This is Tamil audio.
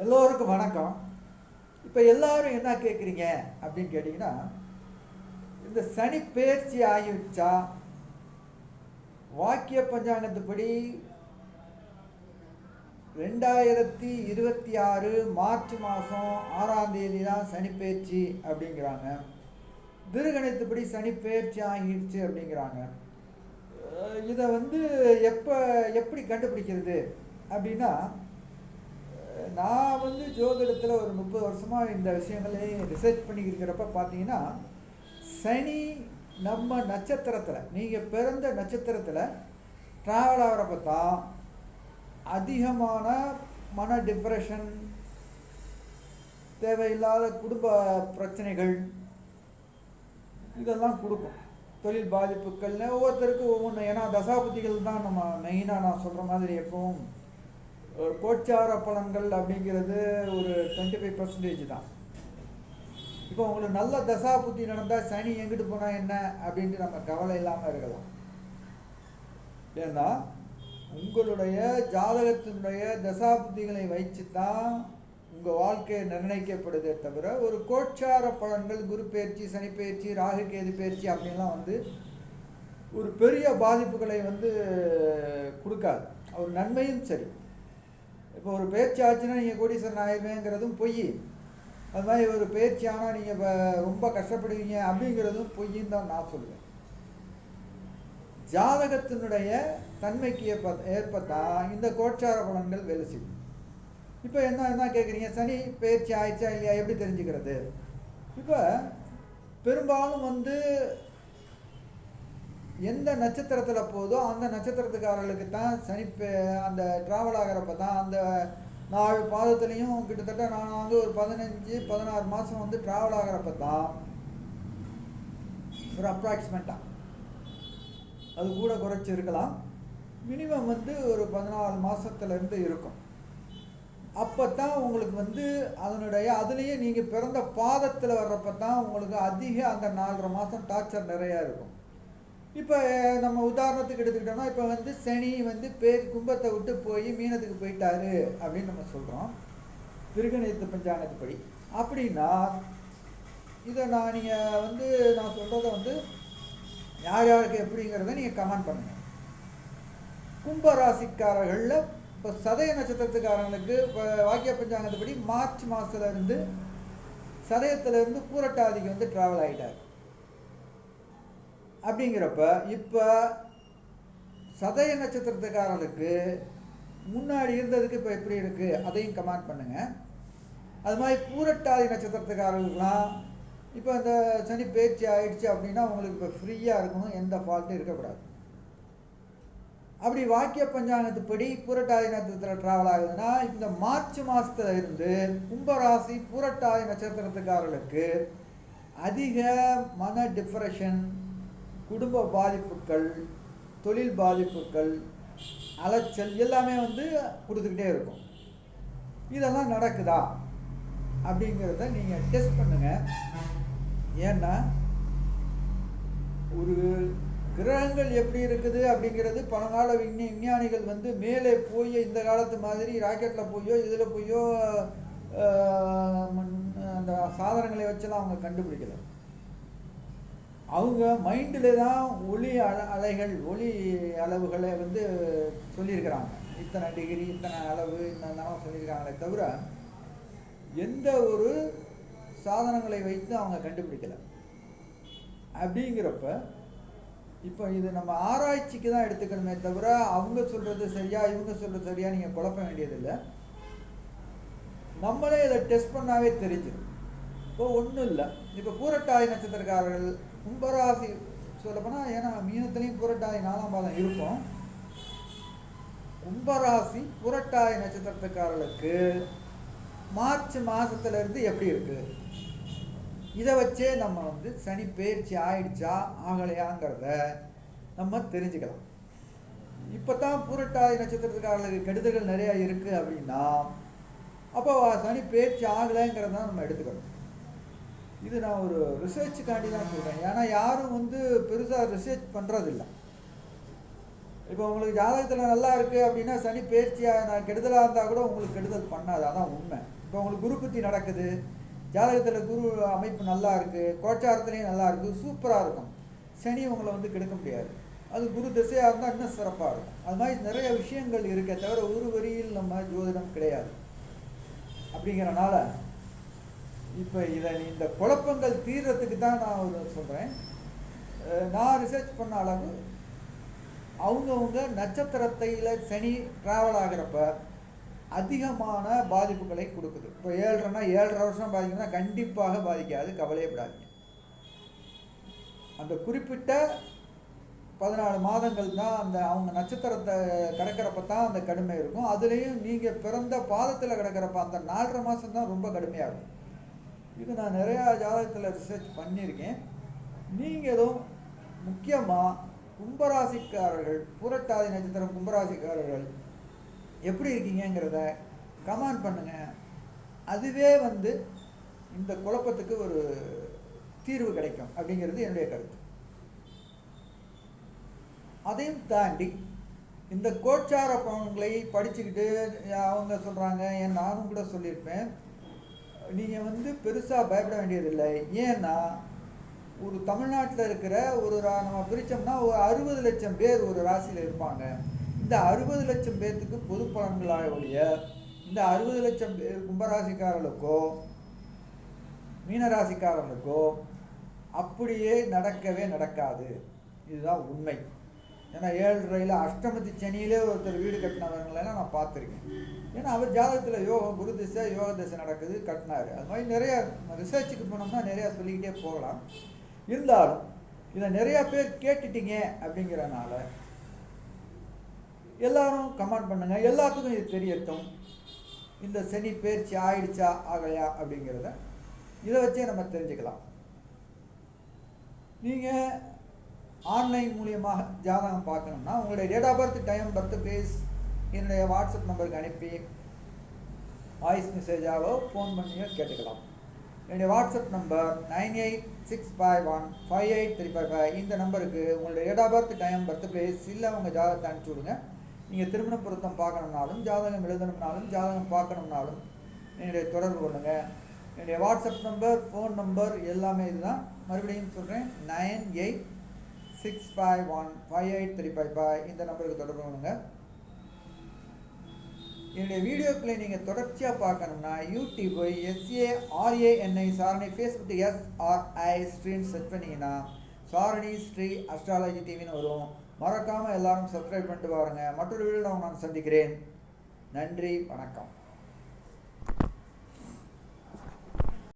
எல்லோருக்கும் வணக்கம். இப்போ எல்லாரும் என்ன கேட்குறீங்க அப்படின்னு கேட்டிங்கன்னா இந்த சனி பெயர்ச்சி ஆகிடுச்சா வாக்கிய பஞ்சாங்கத்துப்படி ரெண்டாயிரத்தி இருபத்தி ஆறு மார்ச் மாதம் ஆறாம் தேதி தான் சனிப்பெயர்ச்சி அப்படிங்கிறாங்க. திருகணத்துப்படி சனிப்பெயர்ச்சி ஆகிடுச்சு அப்படிங்கிறாங்க. இதை வந்து எப்போ எப்படி கண்டுபிடிக்கிறது அப்படின்னா நான் வந்து ஜோதிடத்தில் ஒரு முப்பது வருஷமாக இந்த விஷயங்களையும் ரிசர்ச் பண்ணிக்கிறப்ப பார்த்தீங்கன்னா சனி நம்ம நட்சத்திரத்தில் நீங்கள் பிறந்த நட்சத்திரத்தில் ட்ராவல் ஆகிறப்ப தான் அதிகமான மன டிப்ரெஷன் தேவையில்லாத குடும்ப பிரச்சனைகள் இதெல்லாம் கொடுக்கும். தொழில் பாதிப்புகள்னு ஒவ்வொருத்தருக்கும் ஒவ்வொன்று ஏன்னா தசாபதிகள் தான் நம்ம மெயினாக நான் சொல்கிற மாதிரி எப்பவும் ஒரு கோச்சார பலன்கள் அப்படிங்கிறது ஒரு டுவெண்ட்டி ஃபைவ் பர்சன்டேஜ் தான். இப்போ உங்களுக்கு நல்ல தசா புத்தி நடந்தால் சனி எங்கிட்டு போனால் என்ன அப்படின்ட்டு நம்ம கவலை இல்லாமல் இருக்கலாம். ஏன்னா உங்களுடைய ஜாதகத்தினுடைய தசாபுத்திகளை வைத்து தான் உங்கள் வாழ்க்கை நிர்ணயிக்கப்படுதே தவிர ஒரு கோச்சார பலன்கள் குரு பயிற்சி சனி பயிற்சி ராகு கேது பயிற்சி அப்படின்லாம் வந்து ஒரு பெரிய பாதிப்புகளை வந்து கொடுக்காது. ஒரு நன்மையும் சரி. இப்போ ஒரு பேச்சாச்சுன்னா நீங்கள் கோடீஸ்வரன் ஆயிடுவேங்கிறதும் பொய். அது மாதிரி ஒரு பேச்சு ஆனால் நீங்கள் இப்போ ரொம்ப கஷ்டப்படுவீங்க அப்படிங்கிறதும் பொய்ன்னு தான் நான் சொல்லுவேன். ஜாதகத்தினுடைய தன்மைக்கு ஏற்ப ஏற்பட்டால் இந்த கோட்சார பலன்கள் வேலை செய்யும். இப்போ என்ன என்ன கேட்குறீங்க சனி பேச்சு ஆயிடுச்சா இல்லையா? எப்படி தெரிஞ்சுக்கிறது? இப்போ பெரும்பாலும் வந்து எந்த நட்சத்திரத்தில் போதோ அந்த நட்சத்திரத்துக்காரர்களுக்கு தான் சனி அந்த ட்ராவல் ஆகிறப்ப தான் அந்த நாலு பாதத்துலேயும் கிட்டத்தட்ட நான் வந்து ஒரு பதினஞ்சு பதினாறு மாதம் வந்து ட்ராவல் ஆகிறப்ப தான் ஒரு அப்ராக்சிமேட்டாக அது கூட குறைச்சி இருக்கலாம். மினிமம் வந்து ஒரு பதினாலு மாதத்துலேருந்து இருக்கும். அப்போ தான் உங்களுக்கு வந்து அதனுடைய அதுலேயே நீங்கள் பிறந்த பாதத்தில் வர்றப்ப தான் உங்களுக்கு அதிக அந்த நாலரை மாதம் டார்ச்சர் நிறையா இருக்கும். இப்போ நம்ம உதாரணத்துக்கு எடுத்துக்கிட்டோம்னா இப்போ வந்து சனி வந்து பேர் கும்பத்தை விட்டு போய் மீனத்துக்கு போயிட்டாரு அப்படின்னு நம்ம சொல்கிறோம் திருகணித்த பஞ்சாங்கத்துப்படி அப்படின்னா இதை நான் நீங்கள் வந்து நான் சொல்கிறத வந்து யார் யாருக்கு எப்படிங்கிறத நீங்கள் கமெண்ட் பண்ணுங்கள் கும்ப ராசிக்காரர்களில் இப்போ சதய நட்சத்திரத்துக்காரங்களுக்கு இப்போ வாக்கிய பஞ்சாங்கத்துப்படி மார்ச் மாதத்துலேருந்து சதயத்துலேருந்து பூரட்டாதிக்கு வந்து ட்ராவல் ஆகிட்டார் அப்படிங்கிறப்ப இப்போ சதய நட்சத்திரத்துக்காரர்களுக்கு முன்னாடி இருந்ததுக்கு இப்போ எப்படி இருக்குது அதையும் கமெண்ட் பண்ணுங்கள் அது மாதிரி பூரட்டாதி நட்சத்திரத்துக்காரர்களுக்கெல்லாம் இப்போ இந்த சனி பேச்சு ஆயிடுச்சு அப்படின்னா உங்களுக்கு இப்போ ஃப்ரீயாக இருக்கணும் எந்த ஃபால்ட்டும் இருக்கக்கூடாது. அப்படி வாக்கிய பஞ்சாங்கத்துப்படி பூரட்டாதி நட்சத்திரம் ட்ராவல் ஆகுதுன்னா இந்த மார்ச் மாதத்துல இருந்து கும்பராசி பூரட்டாதி நட்சத்திரத்துக்காரர்களுக்கு அதிக மன டிப்ரெஷன் குடும்ப பாதிப்புகள் தொழில் பாதிப்புகள் அலைச்சல் எல்லாமே வந்து கொடுத்துக்கிட்டே இருக்கும். இதெல்லாம் நடக்குதா? அப்படிங்கிறத நீங்கள் டெஸ்ட் பண்ணுங்கள் ஏன்னா ஒரு கிரகங்கள் எப்படி இருக்குது அப்படிங்கிறது பழங்கால விஞ்ஞ விஞ்ஞானிகள் வந்து மேலே போய் இந்த காலத்து மாதிரி ராக்கெட்டில் போயோ இதில் போயோ அந்த சாதனங்களை வச்செல்லாம் அவங்க கண்டுபிடிக்கல. அவங்க மைண்டில் தான் ஒளி அல அலைகள் ஒளி அளவுகளை வந்து சொல்லியிருக்கிறாங்க. இத்தனை டிகிரி இத்தனை அளவு என்னென்னலாம் சொல்லியிருக்காங்களே தவிர எந்த ஒரு சாதனங்களை வைத்து அவங்க கண்டுபிடிக்கல. அப்படிங்கிறப்ப இப்போ இது நம்ம ஆராய்ச்சிக்கு தான் எடுத்துக்கணுமே தவிர அவங்க சொல்கிறது சரியா இவங்க சொல்கிறது சரியா நீங்கள் குழப்ப வேண்டியதில்லை. நம்மளே இதை டெஸ்ட் பண்ணாவே தெரிஞ்சிடும் இப்போ ஒன்றும் இல்லை. இப்போ பூரட்டாதி நட்சத்திரக்காரர்கள் கும்பராசி சொல்லப்போனால் ஏன்னா மீனத்துலேயும் புரட்டாதி நாலாம் பாதம் இருக்கும். கும்பராசி புரட்டாதி நட்சத்திரத்துக்காரர்களுக்கு மார்ச் மாதத்துலேருந்து எப்படி இருக்கு? இதை வச்சே நம்ம வந்து சனி பயிற்சி ஆயிடுச்சா ஆகலையாங்கிறத நம்ம தெரிஞ்சுக்கலாம். இப்போ தான் பூரட்டாதி நட்சத்திரத்துக்காரர்களுக்கு கெடுதல்கள் நிறையா இருக்குது அப்படின்னா அப்போ சனி பயிற்சி ஆகலைங்கிறத நம்ம எடுத்துக்கணும். இது நான் ஒரு ரிசர்ச்சுக்காண்டி தான் சொல்கிறேன் ஏன்னா யாரும் வந்து பெருசாக ரிசர்ச் பண்ணுறதில்ல இப்போ உங்களுக்கு ஜாதகத்தில் நல்லா இருக்குது அப்படின்னா சனி பயிற்சியாக நான் கெடுதலாக இருந்தால் கூட உங்களுக்கு கெடுதல் பண்ணாது. அதான் உண்மை. இப்போ உங்களுக்கு குரு புத்தி நடக்குது. ஜாதகத்தில் குரு அமைப்பு நல்லா இருக்குது கோச்சாரத்துலேயும் நல்லா இருக்குது சூப்பராக இருக்கும். சனி உங்களை வந்து கெடுக்க முடியாது. அது குரு திசையாக இருந்தால் இன்னும் சிறப்பாக இருக்கும். அது மாதிரி நிறைய விஷயங்கள் இருக்கே தவிர ஒரு வரியில் நம்ம ஜோதிடம் கிடையாது. அப்படிங்கிறனால இப்போ இதை இந்த குழப்பங்கள் தீர்றதுக்கு தான் நான் ஒரு சொல்கிறேன் நான் ரிசர்ச் பண்ண அளவு அவங்கவுங்க நட்சத்திரத்தையில் சனி ட்ராவல் ஆகிறப்ப அதிகமான பாதிப்புகளை கொடுக்குது. இப்போ ஏழ்ரைனா ஏழரை வருஷம் பாதிக்குதுன்னா கண்டிப்பாக பாதிக்காது கவலையப்படாதீங்க அந்த குறிப்பிட்ட பதினாலு மாதங்கள் தான் அந்த அவங்க நட்சத்திரத்தை கிடக்கிறப்ப தான் அந்த கடுமை இருக்கும். அதுலேயும் நீங்கள் பிறந்த பாதத்தில் கிடக்கிறப்ப அந்த நாலரை மாதம் தான் ரொம்ப கடுமையாக இருக்கும். இது நான் நிறையா ஜாதகத்தில் ரிசர்ச் பண்ணியிருக்கேன். நீங்கள் எதுவும் முக்கியமாக கும்பராசிக்காரர்கள் புரட்டாதி நட்சத்திரம் கும்பராசிக்காரர்கள் எப்படி இருக்கீங்கங்கிறத கமெண்ட் பண்ணுங்கள் அதுவே வந்து இந்த குழப்பத்துக்கு ஒரு தீர்வு கிடைக்கும் அப்படிங்கிறது என்னுடைய கருத்து. அதையும் தாண்டி இந்த கோச்சார பவன்களை படிச்சுக்கிட்டு அவங்க சொல்கிறாங்க ஏன் நானும் கூட சொல்லியிருப்பேன். நீங்கள் வந்து பெருசாக பயப்பட வேண்டியதில்லை. ஏன்னா ஒரு தமிழ்நாட்டில் இருக்கிற ஒரு நம்ம பிரித்தோம்னா ஒரு அறுபது லட்சம் பேர் ஒரு ராசியில் இருப்பாங்க. இந்த அறுபது லட்சம் பேர்த்துக்கு பொது பலன்களாக ஒழிய இந்த அறுபது லட்சம் பேர் கும்பராசிக்காரர்களுக்கோ மீனராசிக்காரர்களுக்கோ அப்படியே நடக்கவே நடக்காது. இதுதான் உண்மை. ஏன்னா ஏழரையில் அஷ்டமத்து சனியிலே ஒருத்தர் வீடு கட்டினவங்களெல்லாம் நான் பார்த்துருக்கேன். ஏன்னா அவர் ஜாதகத்தில் யோகம் குரு திசை யோக திசை நடக்குது கட்டினார். அது மாதிரி நிறைய ரிசர்ச்சுக்கு போனோம்னா நிறையா சொல்லிக்கிட்டே போகலாம். இருந்தாலும் இதை நிறையா பேர் கேட்டுட்டீங்க அப்படிங்கிறனால எல்லாரும் கமெண்ட் பண்ணுங்க. எல்லாத்துக்கும் இது தெரியட்டும். இந்த சனி பயிற்சி ஆயிடுச்சா ஆகலையா அப்படிங்கிறத இதை வச்சே நம்ம தெரிஞ்சுக்கலாம். நீங்கள் ஆன்லைன் மூலியமாக ஜாதகம் பார்க்கணும்னா உங்களுடைய date of birth time birth place என்னுடைய வாட்ஸ்அப் நம்பருக்கு அனுப்பி வாய்ஸ் மெசேஜாவோ ஃபோன் பண்ணியோ கேட்டுக்கலாம். என்னுடைய WhatsApp number nine eight six five one five eight three five five இந்த நம்பருக்கு உங்களுடைய date of birth time birth place இல்லை உங்கள் ஜாதகத்தை அனுப்பிச்சி விடுங்க. நீங்கள் திருமண பொருத்தம் பார்க்கணும்னாலும் ஜாதகம் எழுதணும்னாலும் ஜாதகம் பார்க்கணும்னாலும் என்னுடைய தொடர்பு கொள்ளுங்கள் என்னுடைய வாட்ஸ்அப் நம்பர் ஃபோன் நம்பர் எல்லாமே இதுதான். மறுபடியும் சொல்கிறேன் nine eight six five one five eight three five five இந்த நம்பருக்கு தொடர்பு கொள்ளுங்க. என்னுடைய வீடியோக்களை நீங்கள் தொடர்ச்சியாக பார்க்கணும்னா YouTube S A R A N I Sarani Facebook S R I stream set பண்ணிங்கன்னா சாரணி ஸ்ரீ அஸ்ட்ராலஜி டிவின்னு வரும். மறக்காமல் எல்லாரும் சப்ஸ்கிரைப் பண்ணிட்டு பாருங்கள் மற்றொரு வீடியோ நான் சந்திக்கிறேன். நன்றி வணக்கம்.